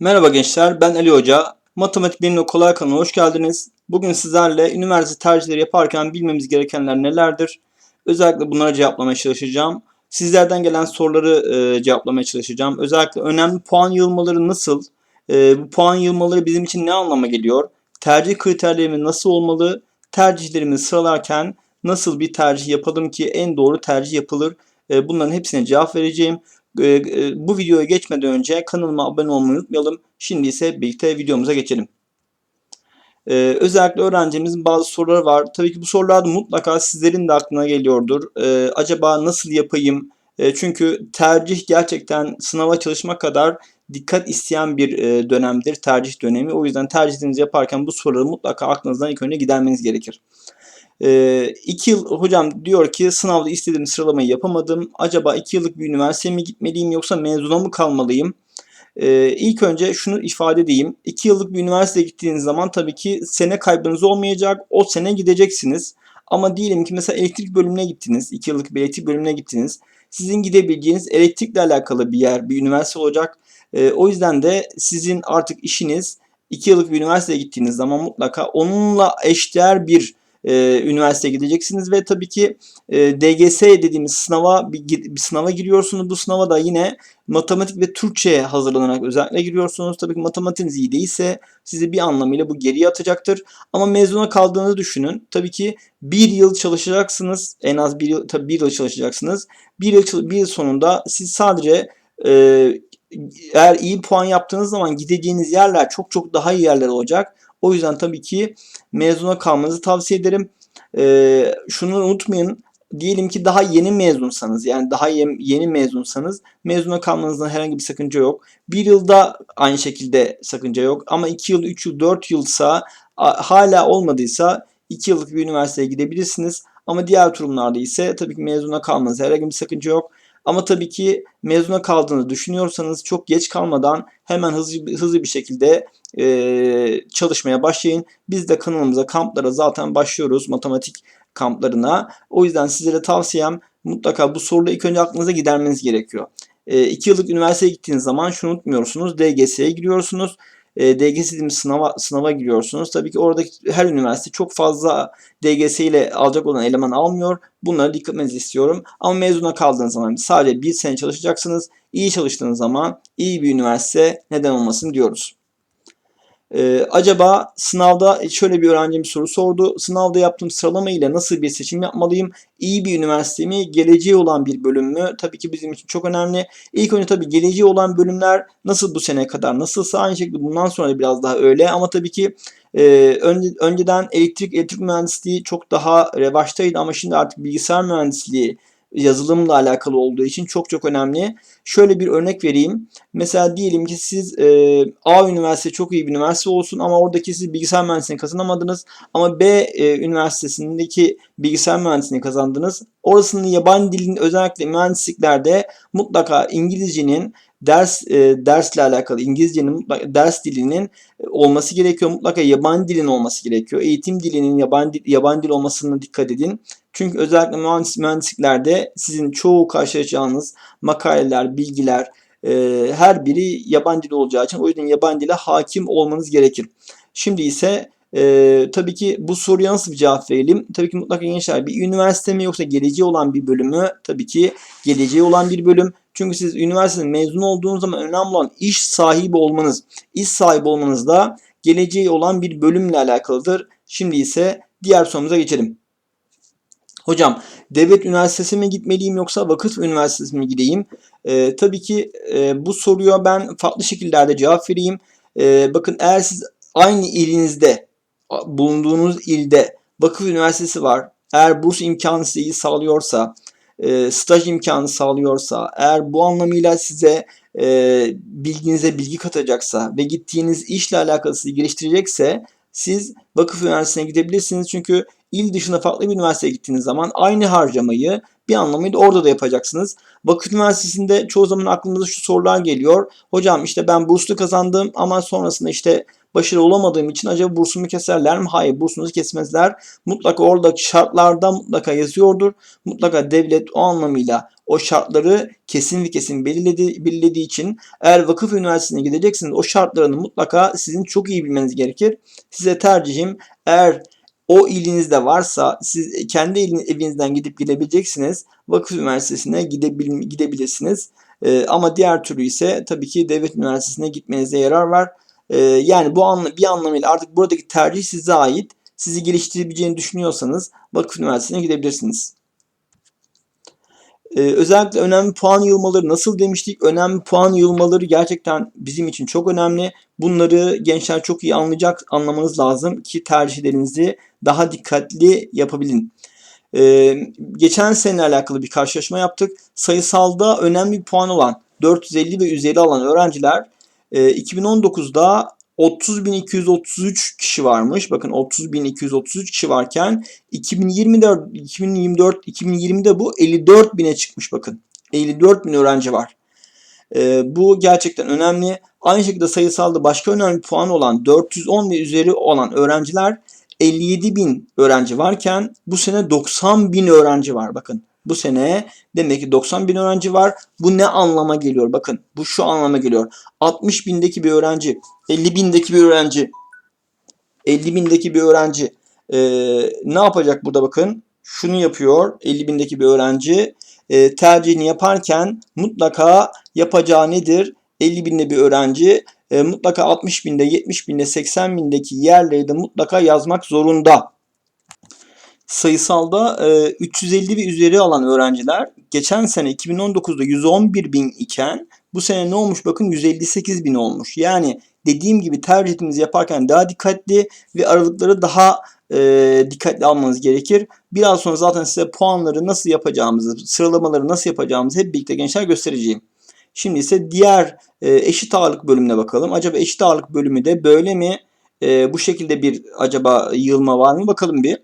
Merhaba gençler, ben Ali Hoca. Matematik Benimle Kolay kanalına hoş geldiniz. Bugün sizlerle üniversite tercihleri yaparken bilmemiz gerekenler nelerdir? Özellikle bunlara cevaplamaya çalışacağım. Sizlerden gelen soruları e, cevaplamaya çalışacağım. Özellikle önemli puan yığılmaları nasıl? E, bu puan yığılmaları bizim için ne anlama geliyor? Tercih kriterlerimiz nasıl olmalı? Tercihlerimizi sıralarken nasıl bir tercih yapalım ki en doğru tercih yapılır? E, bunların hepsine cevap vereceğim. E, e, bu videoya geçmeden önce kanalıma abone olmayı unutmayalım. Şimdi ise birlikte videomuza geçelim. E, özellikle öğrencimizin bazı soruları var. Tabii ki bu sorular da mutlaka sizlerin de aklına geliyordur. E, acaba nasıl yapayım? E, çünkü tercih gerçekten sınava çalışmak kadar dikkat isteyen bir e, dönemdir. Tercih dönemi. O yüzden tercihinizi yaparken bu soruları mutlaka aklınızdan ilk önce gidermeniz gerekir. E, iki yıl hocam diyor ki sınavda istediğim sıralamayı yapamadım. Acaba iki yıllık bir üniversiteye mi gitmeliyim yoksa mezuna mı kalmalıyım? Ee, ilk önce şunu ifade edeyim. 2 yıllık bir üniversiteye gittiğiniz zaman tabii ki sene kaybınız olmayacak. O sene gideceksiniz. Ama diyelim ki mesela elektrik bölümüne gittiniz. 2 yıllık bir elektrik bölümüne gittiniz. Sizin gidebileceğiniz elektrikle alakalı bir yer, bir üniversite olacak. Ee, o yüzden de sizin artık işiniz 2 yıllık bir üniversiteye gittiğiniz zaman mutlaka onunla eşdeğer bir e, üniversiteye gideceksiniz ve tabii ki e, DGS dediğimiz sınava bir, bir sınava giriyorsunuz. Bu sınava da yine matematik ve Türkçe'ye hazırlanarak özellikle giriyorsunuz. Tabii ki matematiğiniz iyi değilse sizi bir anlamıyla bu geriye atacaktır. Ama mezuna kaldığını düşünün. Tabii ki bir yıl çalışacaksınız. En az bir yıl, tabii bir yıl çalışacaksınız. Bir yıl, bir yıl sonunda siz sadece e, eğer iyi puan yaptığınız zaman gideceğiniz yerler çok çok daha iyi yerler olacak. O yüzden tabii ki mezuna kalmanızı tavsiye ederim. Ee, şunu unutmayın. Diyelim ki daha yeni mezunsanız yani daha yeni mezunsanız mezuna kalmanızda herhangi bir sakınca yok. Bir yılda aynı şekilde sakınca yok. Ama 2 yıl, 3 yıl, 4 yılsa hala olmadıysa 2 yıllık bir üniversiteye gidebilirsiniz. Ama diğer durumlarda ise tabii ki mezuna kalmanızda herhangi bir sakınca yok. Ama tabii ki mezuna kaldığını düşünüyorsanız çok geç kalmadan hemen hızlı, hızlı bir şekilde e, çalışmaya başlayın. Biz de kanalımıza kamplara zaten başlıyoruz matematik kamplarına. O yüzden sizlere tavsiyem mutlaka bu soruları ilk önce aklınıza gidermeniz gerekiyor. 2 e, yıllık üniversiteye gittiğiniz zaman şunu unutmuyorsunuz. DGS'ye giriyorsunuz e, DGS dediğimiz sınava, sınava giriyorsunuz. Tabii ki oradaki her üniversite çok fazla DGS ile alacak olan eleman almıyor. Bunlara dikkat etmenizi istiyorum. Ama mezuna kaldığınız zaman sadece bir sene çalışacaksınız. İyi çalıştığınız zaman iyi bir üniversite neden olmasın diyoruz. Ee, acaba sınavda şöyle bir öğrencim soru sordu. Sınavda yaptığım sıralama ile nasıl bir seçim yapmalıyım? İyi bir üniversite mi? Geleceği olan bir bölüm mü? Tabii ki bizim için çok önemli. İlk önce tabii geleceği olan bölümler nasıl bu sene kadar nasılsa aynı şekilde bundan sonra da biraz daha öyle. Ama tabii ki e, önce, önceden elektrik elektrik mühendisliği çok daha revaçtaydı ama şimdi artık bilgisayar mühendisliği yazılımla alakalı olduğu için çok çok önemli. Şöyle bir örnek vereyim. Mesela diyelim ki siz e, A üniversite çok iyi bir üniversite olsun ama oradaki siz bilgisayar mühendisliğini kazanamadınız. Ama B e, üniversitesindeki bilgisayar mühendisliğini kazandınız. Orasının yabancı dilin özellikle mühendisliklerde mutlaka İngilizcenin ders e, dersle alakalı İngilizcenin mutlaka ders dilinin e, olması gerekiyor. Mutlaka yabancı dilin olması gerekiyor. Eğitim dilinin yabancı yabancı dil olmasına dikkat edin. Çünkü özellikle mühendis, mühendisliklerde sizin çoğu karşılaşacağınız makaleler, bilgiler e, her biri yabancı dil olacağı için o yüzden yabancı dile hakim olmanız gerekir. Şimdi ise ee, tabii ki bu soruya nasıl bir cevap verelim? Tabii ki mutlaka gençler bir üniversite mi yoksa geleceği olan bir bölümü? Tabii ki geleceği olan bir bölüm. Çünkü siz üniversiteden mezun olduğunuz zaman önemli olan iş sahibi olmanız. İş sahibi olmanız da geleceği olan bir bölümle alakalıdır. Şimdi ise diğer sorumuza geçelim. Hocam devlet üniversitesi mi gitmeliyim yoksa vakıf üniversitesi mi gideyim? Ee, tabii ki e, bu soruya ben farklı şekillerde cevap vereyim. Ee, bakın eğer siz aynı ilinizde bulunduğunuz ilde vakıf üniversitesi var. Eğer burs imkanı size sağlıyorsa, e, staj imkanı sağlıyorsa, eğer bu anlamıyla size e, bilginize bilgi katacaksa ve gittiğiniz işle alakalı sizi geliştirecekse siz vakıf üniversitesine gidebilirsiniz. Çünkü il dışında farklı bir üniversiteye gittiğiniz zaman aynı harcamayı bir anlamıyla orada da yapacaksınız. Vakıf Üniversitesi'nde çoğu zaman aklımıza şu sorular geliyor. Hocam işte ben burslu kazandım ama sonrasında işte başarılı olamadığım için acaba bursumu keserler mi? Hayır bursunuzu kesmezler. Mutlaka oradaki şartlarda mutlaka yazıyordur. Mutlaka devlet o anlamıyla o şartları kesin ve kesin belirledi, belirlediği için eğer vakıf üniversitesine gideceksiniz o şartlarını mutlaka sizin çok iyi bilmeniz gerekir. Size tercihim eğer o ilinizde varsa siz kendi evinizden gidip gidebileceksiniz. Vakıf üniversitesine gidebil, gidebilirsiniz. Ee, ama diğer türlü ise tabii ki devlet üniversitesine gitmenize yarar var. Ee, yani bu anla, bir anlamıyla artık buradaki tercih size ait. Sizi geliştirebileceğini düşünüyorsanız vakıf üniversitesine gidebilirsiniz. Ee, özellikle önemli puan yığılmaları nasıl demiştik? Önemli puan yığılmaları gerçekten bizim için çok önemli. Bunları gençler çok iyi anlayacak, anlamanız lazım ki tercihlerinizi daha dikkatli yapabilin. Ee, geçen sene alakalı bir karşılaşma yaptık. Sayısalda önemli bir puan olan 450 ve üzeri alan öğrenciler e, 2019'da 30.233 kişi varmış. Bakın 30.233 kişi varken 2024 2024 2020'de bu 54.000'e çıkmış bakın. 54.000 öğrenci var. Ee, bu gerçekten önemli. Aynı şekilde sayısalda başka önemli puan olan 410 ve üzeri olan öğrenciler 57 bin öğrenci varken bu sene 90 bin öğrenci var bakın. Bu sene demek ki 90 bin öğrenci var. Bu ne anlama geliyor? Bakın bu şu anlama geliyor. 60 bindeki bir öğrenci, 50 bindeki bir öğrenci, 50 bindeki bir öğrenci e, ne yapacak burada bakın? Şunu yapıyor 50 bindeki bir öğrenci. E, tercihini yaparken mutlaka yapacağı nedir? 50 binde bir öğrenci e, mutlaka 60 binde, 70 binde, 80 bindeki yerleri de mutlaka yazmak zorunda sayısalda e, 350 ve üzeri alan öğrenciler geçen sene 2019'da 111 bin iken bu sene ne olmuş bakın 158 bin olmuş. Yani dediğim gibi tercihinizi yaparken daha dikkatli ve aralıkları daha e, dikkatli almanız gerekir. Biraz sonra zaten size puanları nasıl yapacağımızı, sıralamaları nasıl yapacağımızı hep birlikte gençler göstereceğim. Şimdi ise diğer e, eşit ağırlık bölümüne bakalım. Acaba eşit ağırlık bölümü de böyle mi? E, bu şekilde bir acaba yığılma var mı? Bakalım bir.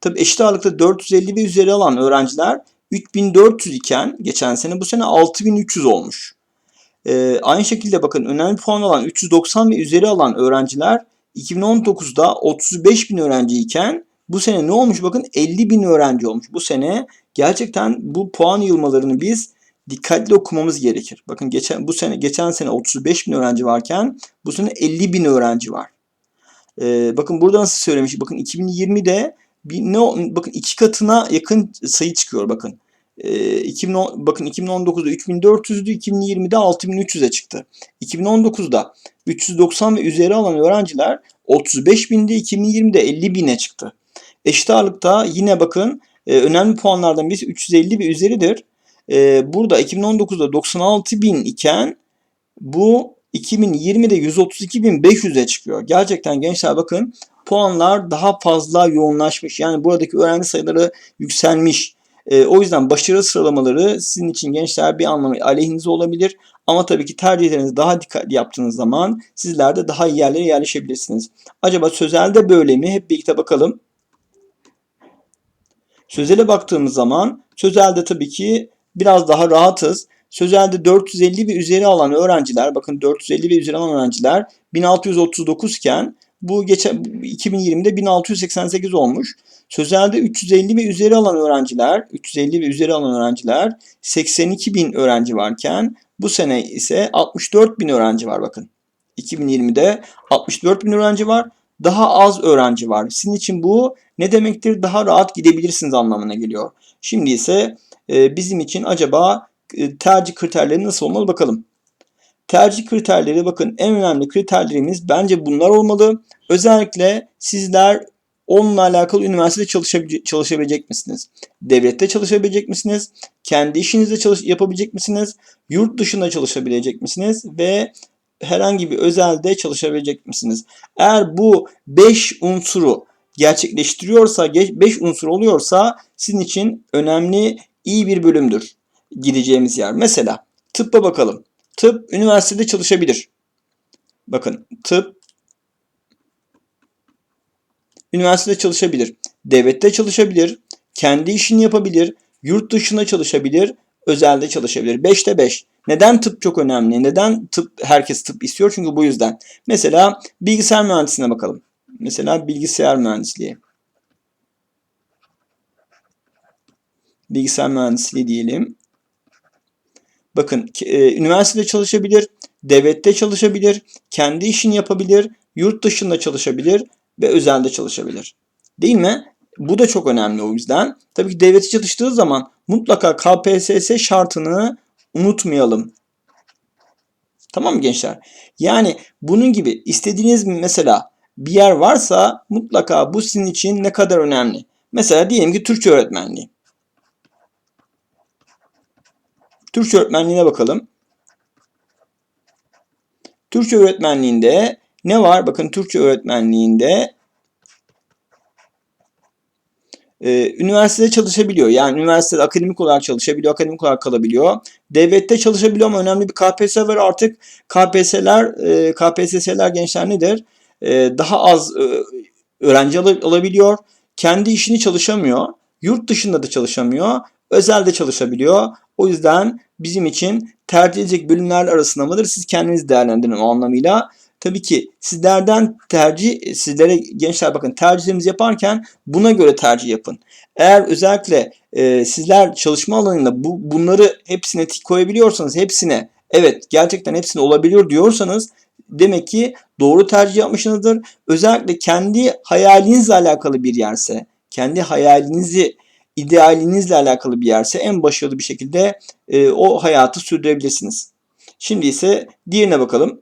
Tabi eşit ağırlıkta 450 ve üzeri alan öğrenciler 3400 iken geçen sene bu sene 6300 olmuş. Ee, aynı şekilde bakın önemli puan alan 390 ve üzeri alan öğrenciler 2019'da 35 bin öğrenci iken bu sene ne olmuş bakın 50 bin öğrenci olmuş. Bu sene gerçekten bu puan yılmalarını biz dikkatli okumamız gerekir. Bakın geçen bu sene geçen sene 35 bin öğrenci varken bu sene 50 bin öğrenci var. Ee, bakın burada nasıl söylemiş? Bakın 2020'de bir ne bakın iki katına yakın sayı çıkıyor bakın. E, 2010, bakın 2019'da 3400'dü, 2020'de 6300'e çıktı. 2019'da 390 ve üzeri alan öğrenciler 35 binde, 2020'de 50 bine çıktı. Eşit ağırlıkta yine bakın e, önemli puanlardan birisi 350 ve üzeridir. E, burada 2019'da 96 bin iken bu 2020'de 132.500'e çıkıyor. Gerçekten gençler bakın puanlar daha fazla yoğunlaşmış. Yani buradaki öğrenci sayıları yükselmiş. E, o yüzden başarı sıralamaları sizin için gençler bir anlamı aleyhinize olabilir. Ama tabii ki tercihlerinizi daha dikkatli yaptığınız zaman sizler de daha iyi yerlere yerleşebilirsiniz. Acaba sözelde böyle mi? Hep birlikte bakalım. Sözele baktığımız zaman sözelde tabii ki biraz daha rahatız. Sözelde 450 ve üzeri alan öğrenciler, bakın 450 ve üzeri alan öğrenciler 1639 iken bu geçen 2020'de 1688 olmuş. Sözelde 350 ve üzeri alan öğrenciler, 350 ve üzeri alan öğrenciler 82 bin öğrenci varken bu sene ise 64 bin öğrenci var bakın. 2020'de 64 bin öğrenci var. Daha az öğrenci var. Sizin için bu ne demektir? Daha rahat gidebilirsiniz anlamına geliyor. Şimdi ise e, bizim için acaba e, tercih kriterleri nasıl olmalı bakalım. Tercih kriterleri bakın en önemli kriterlerimiz bence bunlar olmalı. Özellikle sizler onunla alakalı üniversitede çalışabilecek, çalışabilecek misiniz? Devlette çalışabilecek misiniz? Kendi işinizde çalış yapabilecek misiniz? Yurt dışında çalışabilecek misiniz? Ve herhangi bir özelde çalışabilecek misiniz? Eğer bu 5 unsuru gerçekleştiriyorsa, 5 unsur oluyorsa sizin için önemli iyi bir bölümdür gideceğimiz yer. Mesela tıbba bakalım. Tıp üniversitede çalışabilir. Bakın tıp üniversitede çalışabilir. Devlette çalışabilir. Kendi işini yapabilir. Yurt dışında çalışabilir. Özelde çalışabilir. 5'te 5. Neden tıp çok önemli? Neden tıp herkes tıp istiyor? Çünkü bu yüzden. Mesela bilgisayar mühendisliğine bakalım. Mesela bilgisayar mühendisliği. Bilgisayar mühendisliği diyelim. Bakın e, üniversitede çalışabilir, devlette çalışabilir, kendi işini yapabilir, yurt dışında çalışabilir ve özelde çalışabilir. Değil mi? Bu da çok önemli o yüzden. Tabii ki devleti çalıştığı zaman mutlaka KPSS şartını unutmayalım. Tamam mı gençler? Yani bunun gibi istediğiniz mesela bir yer varsa mutlaka bu sizin için ne kadar önemli. Mesela diyelim ki Türkçe öğretmenliği. Türkçe öğretmenliğine bakalım. Türkçe öğretmenliğinde ne var? Bakın Türkçe öğretmenliğinde e, üniversitede çalışabiliyor. Yani üniversitede akademik olarak çalışabiliyor, akademik olarak kalabiliyor. Devlette çalışabiliyor ama önemli bir KPSS var artık. KPSS'ler, e, KPSS'ler gençler nedir? E, daha az e, öğrenci al- alabiliyor. Kendi işini çalışamıyor. Yurt dışında da çalışamıyor. Özelde çalışabiliyor. O yüzden bizim için tercih edecek bölümler arasında mıdır? Siz kendiniz değerlendirin o anlamıyla. Tabii ki sizlerden tercih, sizlere gençler bakın tercihlerimizi yaparken buna göre tercih yapın. Eğer özellikle e, sizler çalışma alanında bu bunları hepsine tik koyabiliyorsanız hepsine evet gerçekten hepsine olabiliyor diyorsanız demek ki doğru tercih yapmışsınızdır. Özellikle kendi hayalinizle alakalı bir yerse, kendi hayalinizi idealinizle alakalı bir yerse en başarılı bir şekilde e, o hayatı sürdürebilirsiniz. Şimdi ise diğerine bakalım.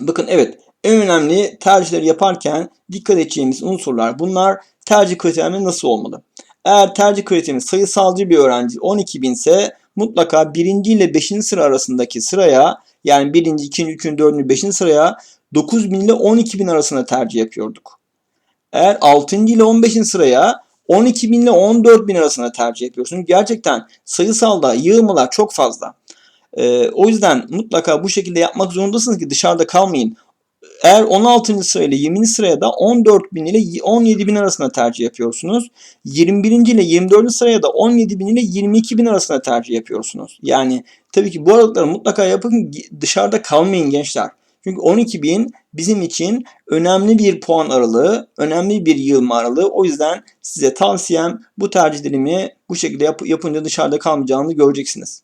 Bakın evet en önemli tercihleri yaparken dikkat edeceğimiz unsurlar bunlar tercih kriterimiz nasıl olmalı? Eğer tercih kriterimiz sayısalcı bir öğrenci 12 bin ise mutlaka 1. ile 5. sıra arasındaki sıraya yani 1. 2. 3. 4. 5. sıraya 9 bin ile 12 bin arasında tercih yapıyorduk. Eğer 6. ile 15. sıraya 12 bin ile 14 bin arasında tercih yapıyorsunuz. Gerçekten sayısalda yığılmalar çok fazla. Ee, o yüzden mutlaka bu şekilde yapmak zorundasınız ki dışarıda kalmayın. Eğer 16. sırayla 20. sıraya da 14 bin ile 17 bin arasında tercih yapıyorsunuz. 21. ile 24. sıraya da 17 bin ile 22 bin arasında tercih yapıyorsunuz. Yani tabii ki bu aralıkları mutlaka yapın dışarıda kalmayın gençler. Çünkü 12 bin bizim için önemli bir puan aralığı, önemli bir yığılma aralığı. O yüzden size tavsiyem bu tercihlerimi bu şekilde yap- yapınca dışarıda kalmayacağını göreceksiniz.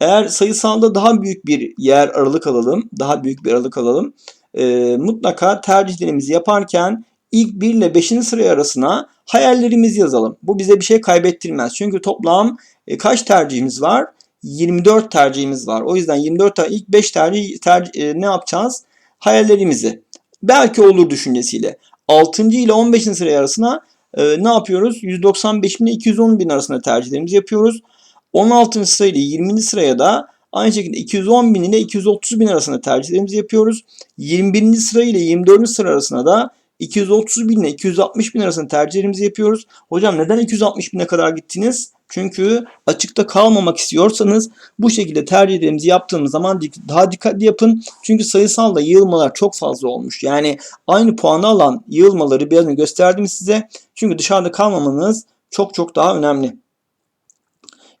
Eğer sayısalda daha büyük bir yer aralık alalım, daha büyük bir aralık alalım. E, mutlaka tercihlerimizi yaparken ilk 1 ile 5. sıraya arasına hayallerimizi yazalım. Bu bize bir şey kaybettirmez. Çünkü toplam e, kaç tercihimiz var? 24 tercihimiz var. O yüzden 24 ter- ilk 5 tercih, tercih e, ne yapacağız? Hayallerimizi. Belki olur düşüncesiyle. 6. ile 15. sıraya arasına e, ne yapıyoruz? 195 bin ile 210 bin arasında tercihlerimizi yapıyoruz. 16. sırayla 20. sıraya da aynı şekilde 210 bin ile 230 bin arasında tercihlerimizi yapıyoruz. 21. sıra ile 24. sıra arasında da 230 bin ile 260 bin arasında tercihlerimizi yapıyoruz. Hocam neden 260 bine kadar gittiniz? Çünkü açıkta kalmamak istiyorsanız bu şekilde tercihlerimizi yaptığımız zaman daha dikkatli yapın. Çünkü sayısalda yığılmalar çok fazla olmuş. Yani aynı puanı alan yığılmaları biraz önce gösterdim size. Çünkü dışarıda kalmamanız çok çok daha önemli.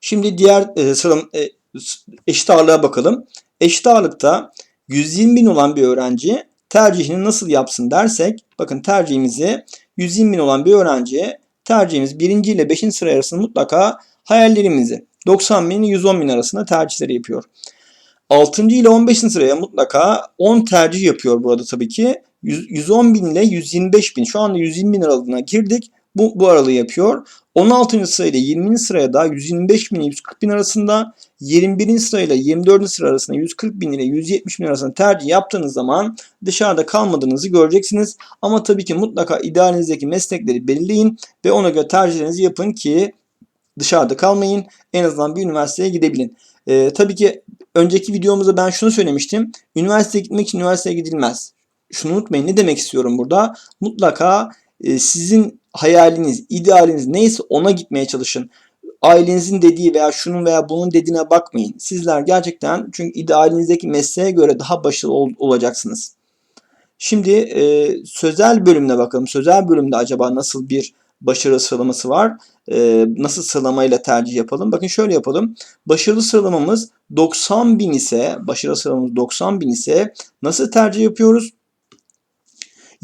Şimdi diğer e, sıram, e, eşit ağırlığa bakalım. Eşit ağırlıkta 120 bin olan bir öğrenci tercihini nasıl yapsın dersek bakın tercihimizi 120 bin olan bir öğrenciye tercihimiz 1. ile 5. sıra arasında mutlaka hayallerimizi 90 bin ile 110 bin arasında tercihleri yapıyor. 6. ile 15. sıraya mutlaka 10 tercih yapıyor burada tabii ki. 100 110 bin ile 125 bin. Şu anda 120 bin aralığına girdik. Bu, bu aralığı yapıyor. 16. sırayla 20. sıraya da 125 bin ile 140 bin arasında 21. sırayla 24. sıra arasında 140 bin ile 170 bin arasında tercih yaptığınız zaman dışarıda kalmadığınızı göreceksiniz. Ama tabii ki mutlaka idealinizdeki meslekleri belirleyin ve ona göre tercihlerinizi yapın ki dışarıda kalmayın. En azından bir üniversiteye gidebilin. Ee, tabii ki önceki videomuzda ben şunu söylemiştim. Üniversiteye gitmek için üniversiteye gidilmez. Şunu unutmayın ne demek istiyorum burada? Mutlaka e, sizin hayaliniz, idealiniz neyse ona gitmeye çalışın. Ailenizin dediği veya şunun veya bunun dediğine bakmayın. Sizler gerçekten çünkü idealinizdeki mesleğe göre daha başarılı ol- olacaksınız. Şimdi e, sözel bölümüne bakalım. Sözel bölümde acaba nasıl bir başarı sıralaması var? E, nasıl sıralamayla tercih yapalım? Bakın şöyle yapalım. Başarılı sıralamamız 90 bin ise, başarı sıralamamız 90 bin ise nasıl tercih yapıyoruz?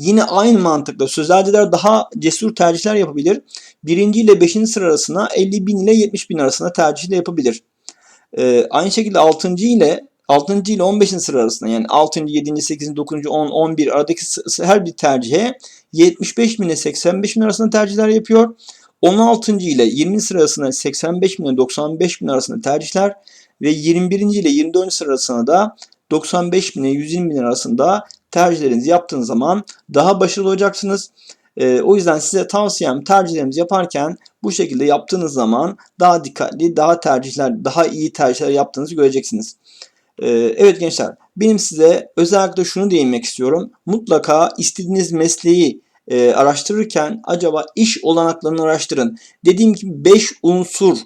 Yine aynı mantıkla sözelciler daha cesur tercihler yapabilir. Birinci ile beşinci sıra arasına 50 bin ile 70 bin arasında tercih de yapabilir. Ee, aynı şekilde 6. ile 6. ile 15. sıra arasında yani 6. 7. 8. 9. 10 11 aradaki her bir tercihe 75 bin ile 85 bin arasında tercihler yapıyor. 16. ile 20 sıra arasında 85 bin ile 95 bin arasında tercihler ve 21. ile 24. sıra arasında da 95 bin ile 120 bin arasında tercihlerinizi yaptığınız zaman daha başarılı olacaksınız. Ee, o yüzden size tavsiyem tercihlerinizi yaparken bu şekilde yaptığınız zaman daha dikkatli, daha tercihler, daha iyi tercihler yaptığınızı göreceksiniz. Ee, evet gençler, benim size özellikle şunu değinmek istiyorum. Mutlaka istediğiniz mesleği e, araştırırken acaba iş olanaklarını araştırın. Dediğim gibi 5 unsur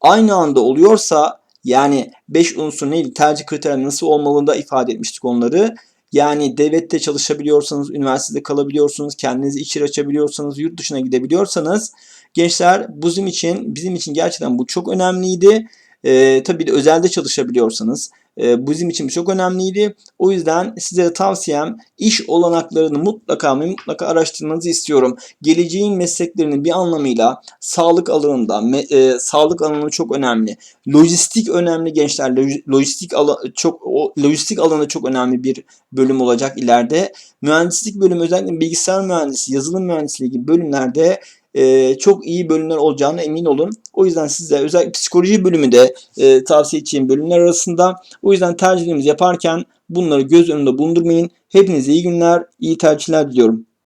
aynı anda oluyorsa yani 5 unsur neydi? Tercih kriterleri nasıl olmalığını da ifade etmiştik onları. Yani devlette çalışabiliyorsanız, üniversitede kalabiliyorsunuz, kendinizi iş açabiliyorsanız, yurt dışına gidebiliyorsanız gençler bizim için bizim için gerçekten bu çok önemliydi. Ee, tabii de özelde çalışabiliyorsanız e, bizim için bu çok önemliydi. O yüzden size tavsiyem iş olanaklarını mutlaka ve mutlaka araştırmanızı istiyorum. Geleceğin mesleklerinin bir anlamıyla sağlık alanında, me- e, sağlık alanı çok önemli. Lojistik önemli gençler. Loj- Lojistik alanı çok o lojistik alanı çok önemli bir bölüm olacak ileride. Mühendislik bölümü özellikle bilgisayar mühendisi, yazılım mühendisliği gibi bölümlerde e, çok iyi bölümler olacağına emin olun. O yüzden size özellikle psikoloji bölümü de e, tavsiye edeceğim bölümler arasında. O yüzden tercihlerimizi yaparken bunları göz önünde bulundurmayın. Hepinize iyi günler, iyi tercihler diliyorum.